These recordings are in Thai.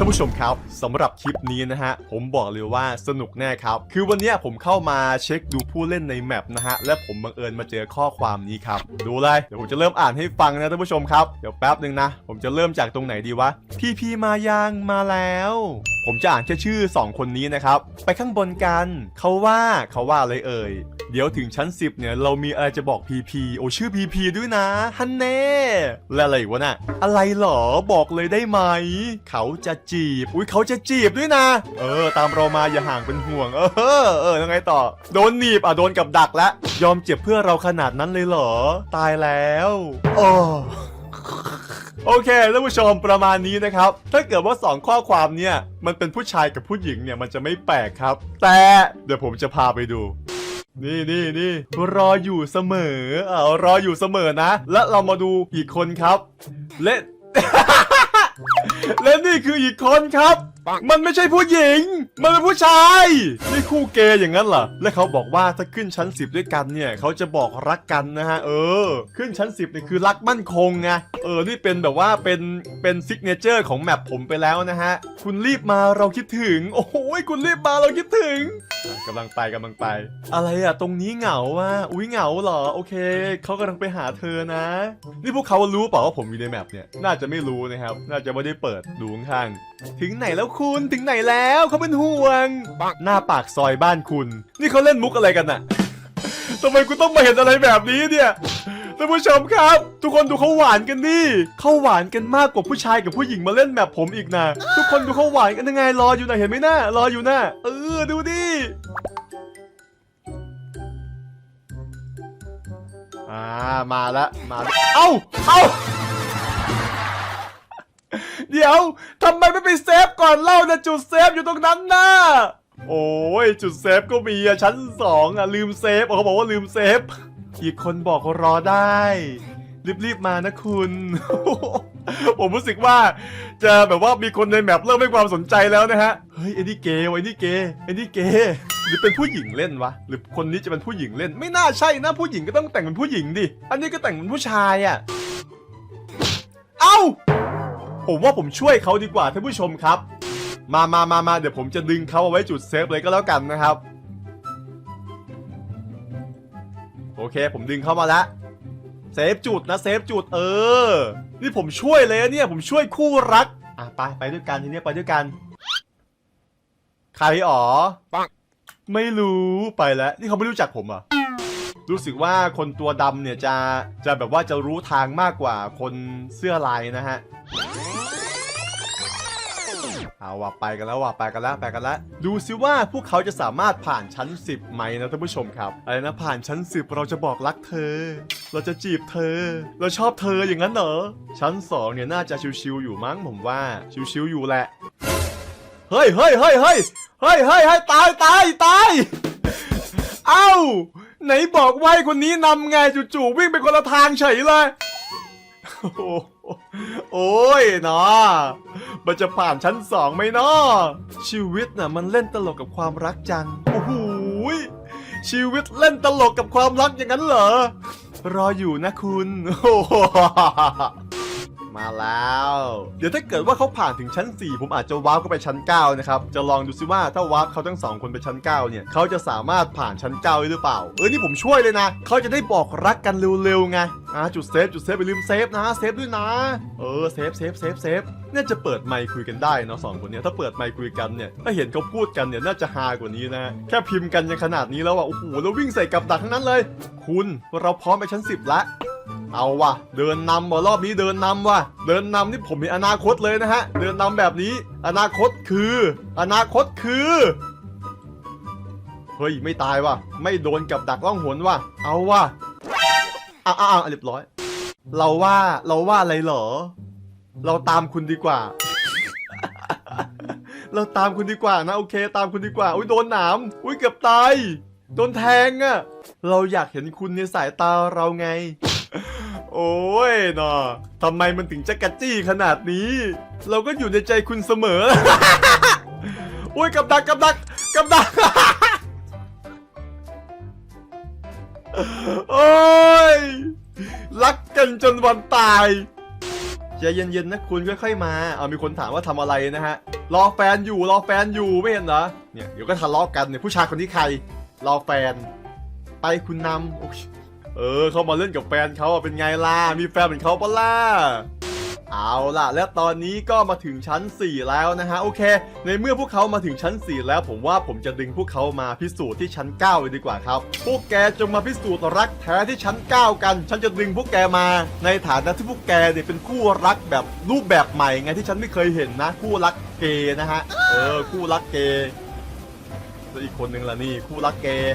ท่านผู้ชมครับสำหรับคลิปนี้นะฮะ ผมบอกเลยว่าสนุกแน่ครับ คือวันนี้ผมเข้ามาเช็คดูผู้เล่นในแมปนะฮะ และผมบังเอิญมาเจอข้อความนี้ครับ ดูเลย เดี๋ยวผมจะเริ่มอ่านให้ฟังนะท่านผู้ชมครับ เดี๋ยวแป๊บหนึ่งนะ ผมจะเริ่มจากตรงไหนดีวะ พี่พี่มายังมาแล้ว ผมจะอ่านแค่ชื่อ 2 คนนี้นะครับ ไปข้างบนกัน เขาว่าเขาว่าอะไรเอ่ย เดี๋ยวถึงชั้น 10 เนี่ย เรามีอะไรจะบอกพีพีโอชื่อพีพีด้วยนะฮันเน่และอะไรอีกวะน่ะ อะไรเหรอบอกเลยได้ไหม เขาจะจีบ อุ้ยเขาจะจีบด้วยนะ เออ ตามเรามาอย่าห่างเป็นห่วง เออเออยังไงต่อ โดนหนีบอะโดนกับดักแล้วยอมเจ็บเพื่อเราขนาดนั้นเลยเหรอ ตายแล้วโอ้โอเคท่านผู้ชมประมาณนี้นะครับ ถ้าเกิดว่า 2 ข้อความเนี่ย มันเป็นผู้ชายกับผู้หญิงเนี่ย มันจะไม่แปลกครับ แต่เดี๋ยวผมจะพาไปดู นี่นี่นี่รออยู่เสมอเออรออยู่เสมอนะ และเรามาดูอีกคนครับ และ และนี่คืออีกคนครับ มันไม่ใช่ผู้หญิง มันเป็นผู้ชายนี่คู่เกย์อย่างนั้นเหรอ และเขาบอกว่าถ้าขึ้นชั้น10ด้วยกันเนี่ยเขาจะบอกรักกันนะฮะ เออ ขึ้นชั้น10เนี่ยคือรักมั่นคงไง เออ นี่เป็นแบบว่าเป็นเป็นซิกเนเจอร์ของแมปผมไปแล้วนะฮะ คุณรีบมาเราคิดถึง โอ้โหคุณรีบมาเราคิดถึงกำลังไปกำลังไป อะไรอะตรงนี้เหงาว่ะอุ้ยเหงาเหรอ โอเคเขากำลังไปหาเธอนะ นี่พวกเขารู้เปล่าว่าผมอยู่ในแมปเนี่ย น่าจะไม่รู้นะครับ น่าจะไม่ได้เปิดดูข้าง ถึงไหนแล้วคุณถึงไหนแล้วเขาเป็นห่วง หน้าปากซอยบ้านคุณ นี่เขาเล่นมุกอะไรกันน่ะทำไมกูต้องมาเห็นอะไรแบบนี้เนี่ยท่านผู้ชมครับ ทุกคนดูเขาหวานกันดิเขาหวานกันมากกว่าผู้ชายกับผู้หญิงมาเล่นแบบผมอีกนะทุกคนดูเขาหวานกันยังไงรออยู่นะเห็นไหมน่ารออยู่นะเออดูดิอ่ามาละมาละเอ้าเอ้า เดี๋ยวทำไมไม่ไปเซฟก่อนเล่านะจุดเซฟอยู่ตรงนั้นน่ะโอ้ยจุดเซฟก็มีอะชั้นสองอะลืมเซฟเขาบอกว่าลืมเซฟอีกคนบอกว่ารอได้ รีบๆมานะคุณ ผมรู้สึกว่าจะแบบว่ามีคนในแมปเริ่มให้ความสนใจแล้วนะฮะเฮ้ยไอ้นี่เกย์ไอ้นี่เกย์ไอ้นี่เกย์หรือเป็นผู้หญิงเล่นวะหรือคนนี้จะเป็นผู้หญิงเล่น ไม่น่าใช่นะผู้หญิงก็ต้องแต่งเป็นผู้หญิงดิอันนี้ก็แต่งเป็นผู้ชายอะเอ้า ผมว่าผมช่วยเขาดีกว่าท่านผู้ชมครับ มามามามาเดี๋ยวผมจะดึงเขาเอาไว้จุดเซฟเลยก็แล้วกันนะครับ โอเค ผมดึงเข้ามาแล้วเซฟจุดนะเซฟจุดเออ นี่ผมช่วยเลยนะเนี่ย ผมช่วยคู่รัก อะไปไปด้วยกันทีเนี้ยไปด้วยกัน ใครอ๋อปังไม่รู้ไปแล้ว นี่เขาไม่รู้จักผมเหรอะรู้สึกว่าคนตัวดำเนี่ยจะจะแบบว่าจะรู้ทางมากกว่าคนเสื้อลายนะฮะ เอาว่ะไปกันแล้วว่ะไปกันแล้วไปกันแล้ว ดูซิว่าพวกเขาจะสามารถผ่านชั้น 10ไหมนะท่านผู้ชมครับอะไรนะผ่านชั้น10เราจะบอกรักเธอ เราจะจีบเธอ เราชอบเธออย่างนั้นเหรอชั้น2เนี่ยน่าจะชิวๆอยู่มั้งผมว่าชิวๆอยู่แหละเฮ้ยเฮ้ยเฮ้ยเฮ้ยเฮ้ยเฮ้ยเฮ้ยตายตายตายเอ้าไหนบอกไอ้คนนี้นำไงจู่ๆวิ่งไปคนละทางเฉยเลยโอ้ โอ้ยเนาะมันจะผ่านชั้นสองไหมเนาะชีวิตน่ะมันเล่นตลกกับความรักจัง โอ้โหชีวิตเล่นตลกกับความรักอย่างนั้นเหรอ รออยู่นะคุณโอ้โหมาแล้ว เดี๋ยวถ้าเกิดว่าเขาผ่านถึงชั้น 4 ผมอาจจะว้าร์ปเข้าไปชั้น 9 นะครับ จะลองดูซิว่าถ้าว้าร์ปเขาทั้งสองคนไปชั้น 9 เนี่ย เขาจะสามารถผ่านชั้น 9 ได้หรือเปล่า เออนี่ผมช่วยเลยนะ เขาจะได้บอกรักกันเร็วๆไง อ่าจุดเซฟจุดเซฟไปลืมเซฟนะเซฟด้วยนะ เออเซฟเซฟเซฟเซฟน่าจะเปิดไมค์คุยกันได้เนาะสองคนเนี้ยถ้าเปิดไมค์คุยกันเนี่ยถ้าเห็นเขาพูดกันเนี่ยน่าจะฮากว่านี้นะแค่พิมพ์กันยังขนาดนี้แล้วอะโอ้โหแล้ววิ่งใส่กับดักทั้งนั้นเลย คุณเราพร้อมไปชั้น10ละเอาว่ะ เดินนำว่ะรอบนี้เดินนำว่ะ เดินนำนี่ผมมีอนาคตเลยนะฮะ เดินนำแบบนี้ อนาคตคือ อนาคตคือ เฮ้ย ไม่ตายว่ะ ไม่โดนกับดักล่องหนว่ะ เอาว่ะ อ้าวอ้าวเรียบร้อย เราว่าเราว่าอะไรเหรอ เราตามคุณดีกว่า เราตามคุณดีกว่านะ โอเค ตามคุณดีกว่าอุ้ยโดนหนามอุ้ยเกือบตายโดนแทงอะ่ะเราอยากเห็นคุณในสายตาเราไง โอ้ยเนาะทำไมมันถึงจะกระจี้ขนาดนี้ เราก็อยู่ในใจคุณเสมอโอ้ยกับดักกับดักกับดัก โอ้ย รักกันจนวันตายใจเย็นๆนะคุณค่อยๆมา เอามีคนถามว่าทำอะไรนะฮะ รอแฟนอยู่รอแฟนอยู่ไม่เห็นเหรอ เนี่ยเดี๋ยวก็ทะเลาะกันเนี่ยผู้ชายคนนี้ใคร รอแฟน ไปคุณนำเออเขามาเล่นกับแฟนเขาเป็นไงล่ะ มีแฟนเป็นเขาปะล่ะ เอาล่ะ และตอนนี้ก็มาถึงชั้น 4 แล้วนะฮะโอเค ในเมื่อพวกเขามาถึงชั้น 4 แล้ว ผมว่าผมจะดึงพวกเขามาพิสูจน์ที่ชั้น 9 เลยดีกว่าครับ พวกแกจงมาพิสูจน์รักแท้ที่ชั้น 9 กัน ฉันจะดึงพวกแกมา ในฐานะที่พวกแกเนี่ยเป็นคู่รักแบบรูปแบบใหม่ไงที่ฉันไม่เคยเห็นนะ คู่รักเกย์นะฮะเออคู่รักเกย์แล้วอีกคนหนึ่งล่ะนี่คู่รักเกย์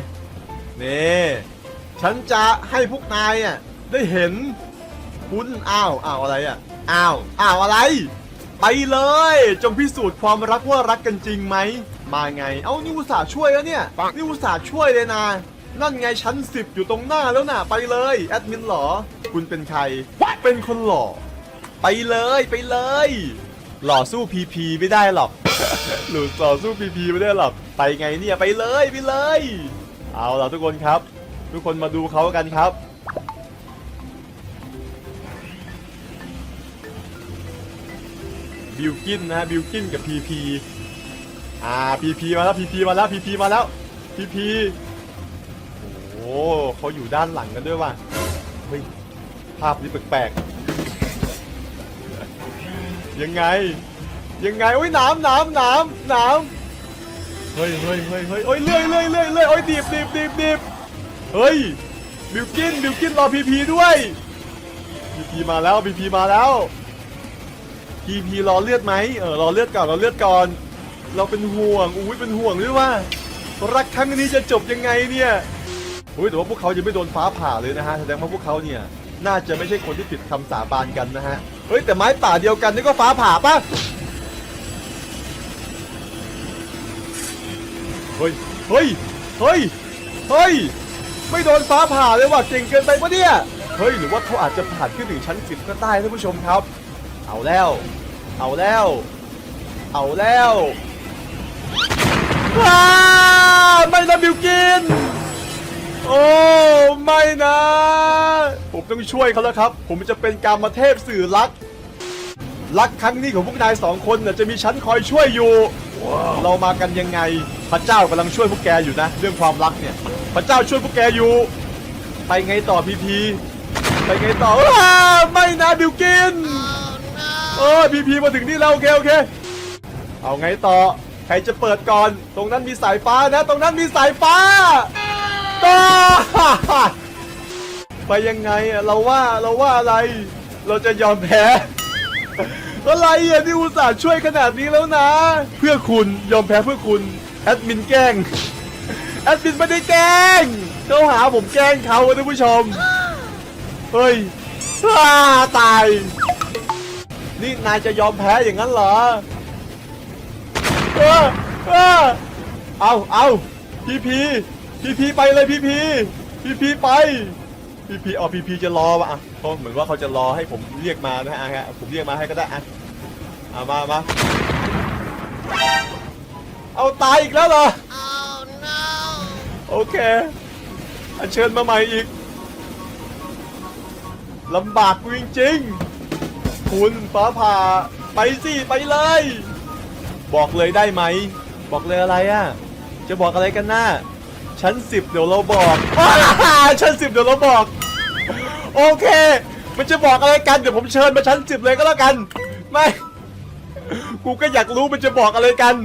นี่ฉันจะให้พวกนายอะได้เห็นคุณอ้าวอ้าวอะไรอะ อ้าว อ้าวอะไร ไปเลย จงพิสูจน์ความรักว่ารักกันจริงไหม มาไง เอ้านี่อุตส่าห์ช่วยแล้วเนี่ย นี่อุตส่าห์ช่วยเลยนะ นั่นไงชั้นสิบอยู่ตรงหน้าแล้วน่ะ ไปเลย แอดมินเหรอ คุณเป็นใคร เป็นคนหล่อ ไปเลยไปเลย หล่อสู้พีพีไม่ได้หรอก หลุดต่อสู้พีพีไม่ได้หรอก ไปไงเนี่ย ไปเลยไปเลย เอาล่ะทุกคนครับ ทุกคนมาดูเขากันครับ บิลกินนะบิลกินกับพีพีอ่าพีพีมาแล้วพีพีมาแล้วพีพีมาแล้วพีพีโอ้โหเขาอยู่ด้านหลังกันด้วยว่ะเฮ้ยภาพนี้แปลกๆยังไง ยังไงโอ้ยหน้ำหน้ำหน้ำหน้ำเฮ้ยเฮ้ยเฮ้ยเฮ้ยโอ้ยเลื่อยเลื่อยเลื่อยเลื่อยโอ้ยดีบดีบดีบดีบเฮ้ยบิลกินบิลกินรอพีพีด้วยพีพีมาแล้วพีพีมาแล้ว พีพีรอเลือดไหมเออรอเลือดก่อนรอเลือดก่อน เราเป็นห่วงอุ้ยเป็นห่วงด้วยว่า รักครั้งนี้จะจบยังไงเนี่ยอุ้ยแต่ว่าพวกเขายังไม่โดนฟ้าผ่าเลยนะฮะแสดงว่าพวกเขาเนี่ยน่าจะไม่ใช่คนที่ผิดคำสาบานกันนะฮะเฮ้ยแต่ไม้ป่าเดียวกันนี่ก็ฟ้าผ่าปะเฮ้ยเฮ้ยเฮ้ยเฮ้ยไม่โดนฟ้าผ่าเลยว่ะเก่งเกินไปปะเนี่ยเฮ้ยหรือว่าเขาอาจจะผ่านขึ้นถึงชั้นสิบก็ได้ท่านผู้ชมครับ เอาแล้ว เอาแล้ว เอาแล้วว้าไม่นะบิวกิน โอ้ไม่นะ ผมต้องช่วยเขาแล้วครับ ผมจะเป็นกรรมเทพสื่อรัก รักครั้งนี้ของพวกนายสองคนน่ะจะมีฉันคอยช่วยอยู่ เรามากันยังไง พระเจ้ากำลังช่วยพวกแกอยู่นะ เรื่องความรักเนี่ย พระเจ้าช่วยพวกแกอยู่ ไปไงต่อพีพี ไปไงต่อว้าไม่นะบิวกิน เออพีพีมาถึงนี่แล้วโอเคโอเค เอาไงต่อ ใครจะเปิดก่อน ตรงนั้นมีสายฟ้านะ ตรงนั้นมีสายฟ้าต่อไปยังไงอะเราว่าเราว่าอะไร เราจะยอมแพ้ อะไรอะที่อุตส่าห์ช่วยขนาดนี้แล้วนะ เพื่อคุณยอมแพ้เพื่อคุณแอดมินแกล้งแอดมินไม่ได้แกล้งเขาหาผมแกล้งเขาท่านผู้ชม เฮ้ยตาย นี่นายจะยอมแพ้อย่างนั้นเหรอ เออเออเอาเอาพีพีพีพีไปเลยพีพีพีพีไปพีพีอ๋อพีพีจะรอวะอะเขาเหมือนว่าเขาจะรอให้ผมเรียกมานะฮะอะผมเรียกมาให้ก็ได้อะเอามามาเอาตายอีกแล้วเหรอ Oh no! โอเคอัญเชิญมาใหม่อีกลำบากจริงๆ คุณฟ้าผ่าไปสิไปเลย บอกเลยได้ไหม บอกเลยอะไรอะ จะบอกอะไรกันนะชั้นสิบเดี๋ยวเราบอกชั้นสิบเดี๋ยวเราบอก โอเค มันจะบอกอะไรกันเดี๋ยวผมเชิญมาชั้นสิบเลยก็แล้วกันไม่กูก็อยากรู้มันจะบอกอะไรกัน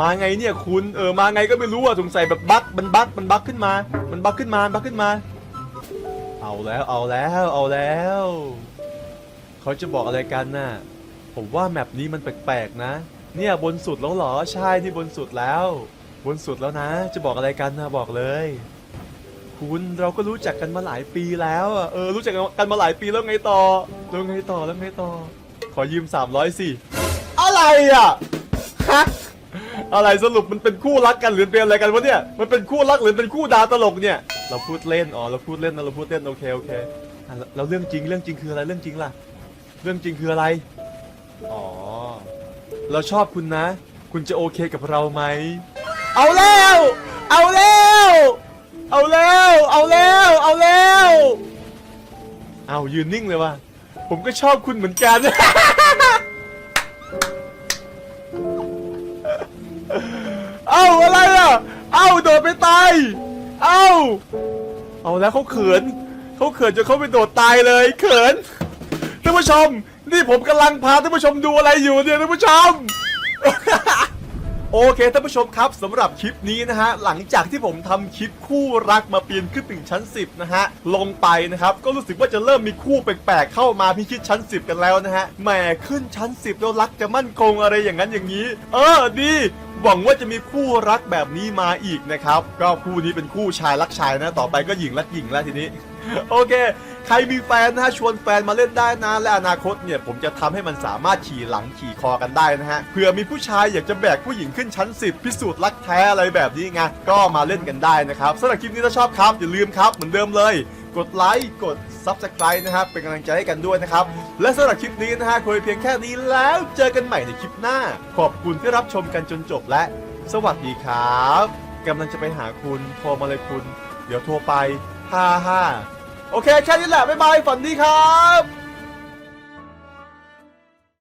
มาไงเนี่ยคุณเออมาไงก็ไม่รู้อะสงสัยแบบบั๊กมันบั๊กมันบั๊กขึ้นมา มันบั๊กขึ้นมาบั๊กขึ้นมา เอาแล้วเอาแล้วเอาแล้ว เขาจะบอกอะไรกันน่ะ ผมว่าแมปนี้มันแปลกๆนะ เนี่ยบนสุดแล้วเหรอ ใช่นี่บนสุดแล้ว บนสุดแล้วนะ จะบอกอะไรกันนะบอกเลย คุณเราก็รู้จักกันมาหลายปีแล้วอะเออรู้จักกันมาหลายปีแล้วไงต่อแล้วไงต่อแล้วไงต่อ ขอยืม300สิอะไรอะฮะอะไรสรุปมันเป็นคู่รักกันหรือเป็นอะไรกันวะเนี่ย มันเป็นคู่รักหรือเป็นคู่ดาตลกเนี่ย เราพูดเล่น อ๋อ เราพูดเล่นนะเราพูดเล่นโอเคโอเคแล้วเรื่องจริงเรื่องจริงคืออะไรเรื่องจริงล่ะ เรื่องจริงคืออะไร อ๋อ เราชอบคุณนะ คุณจะโอเคกับเราไหม เอาแล้ว เอาแล้ว เอาแล้ว เอาแล้ว เอาแล้ว เอายืนนิ่งเลยว่ะ ผมก็ชอบคุณเหมือนกัน เอาอะไรอะ เอาโดดไปตาย เอา เอาแล้วเขาเขิน เขาเขินจนเขาไปโดดตายเลย เขินานผู้ชม นี่ผมกำลังพาท่านผู้ชมดูอะไรอยู่เนี่ยท่านผู้ชม โอเคท่านผู้ชมครับสำหรับคลิปนี้นะฮะหลังจากที่ผมทำคลิปคู่รักมาปีนขึ้นถึงชั้น 10 นะฮะลงไปนะครับก็รู้สึกว่าจะเริ่มมีคู่แปลกๆเข้ามาพิชิตชั้น 10 กันแล้วนะฮะแหมขึ้นชั้น 10 แล้วรักจะมั่นคงอะไรอย่างนั้นอย่างนี้ เออดีหวังว่าจะมีคู่รักแบบนี้มาอีกนะครับก็คู่นี้เป็นคู่ชายรักชายนะ ต่อไปก็หญิงรักหญิงแล้วทีนี้ โอเค ใครมีแฟนนะฮะชวนแฟนมาเล่นได้นะและอนาคตเนี่ย ผมจะทำให้มันสามารถขี่หลังขี่คอกันได้นะฮะเผื่อมีผู้ชายอยากจะแบกผู้หญิงขึ้นชั้น 10 พิสูจน์รักแท้อะไรแบบนี้ไงก็มาเล่นกันได้นะครับสำหรับคลิปนี้ถ้าชอบครับอย่าลืมครับเหมือนเดิมเลย กดไลค์กด Subscribe นะครับเป็นกำลังใจให้กันด้วยนะครับ และสำหรับคลิปนี้นะฮะคุยเพียงแค่นี้แล้วเจอกันใหม่ในคลิปหน้า ขอบคุณที่รับชมกันจนจบและ สวัสดีครับกำลังจะไปหาคุณโทรมาเลยคุณ เดี๋ยวโทรไป ฮ่าฮ่าโอเคแค่นี้แหละบ๊ายบายฝันดีครับ